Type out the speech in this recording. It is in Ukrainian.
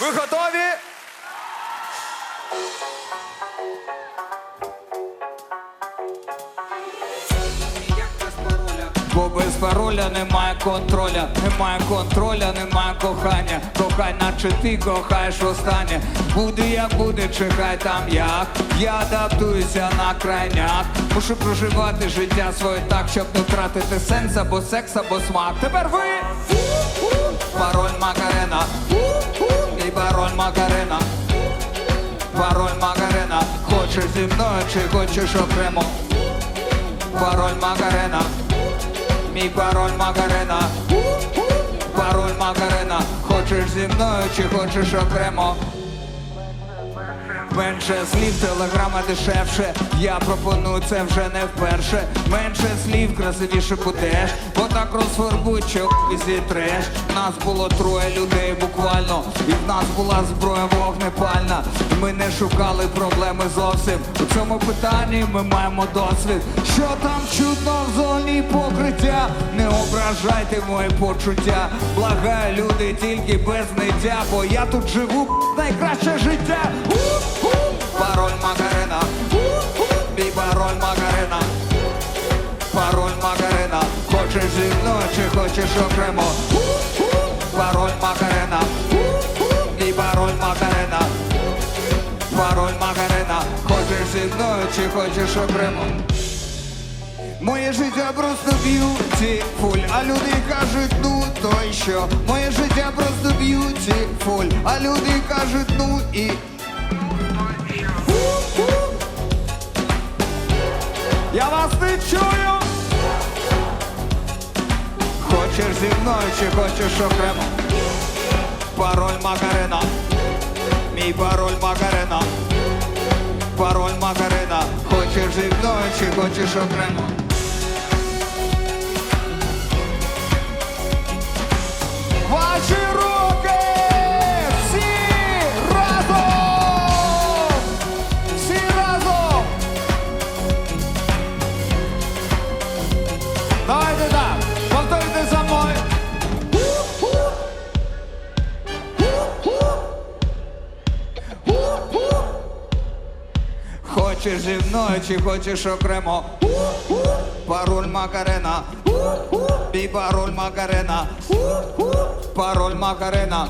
Ви готові? Бо без пароля немає контроля, немає контроля, немає кохання. Кохай, наче ти кохаєш останнє. Буде як буде, чекай там як. Я адаптуюся на крайняк. Мушу проживати життя своє так, щоб не втратити сенс або секс, або смак. Тепер ви пароль Макарена. Макарена. Пароль Макарена. Хочеш зі мною чи хочеш окремо? Пароль Макарена. Мій пароль Макарена. Пароль Макарена. Хочеш зі мною чи хочеш окремо? Менше слів, телеграма дешевше. Я пропоную це вже не вперше. Менше слів, красивіше будеш. Бо так розфарбують, що зітреш. Нас було троє людей буквально. І в нас була зброя вогнепальна. Ми не шукали проблеми зовсім. У цьому питанні ми маємо досвід. Що там чудно в зоні покриття? Не ображайте мої почуття. Благаю, люди, тільки без ниття, бо я тут живу найкраще життя. Хочеш чи хочеш окремо? Пароль Макарена. Мій пароль Макарена. Пароль Макарена. Хочеш зі мною чи хочеш окремо? Моє життя просто б'юті-фуль, а люди кажуть, ну то й що? Моє життя просто б'юті-фуль, а люди кажуть, ну і. Я вас не чую. Хочеш зі мною чи хочеш окремо? Пароль Макарена. Мій пароль Макарена. Пароль Макарена. Хочеш зі мною чи хочеш окремо? Хочеш зі мною чи хочеш окремо? Пароль Макарена. Мій пароль Макарена. Пароль Макарена.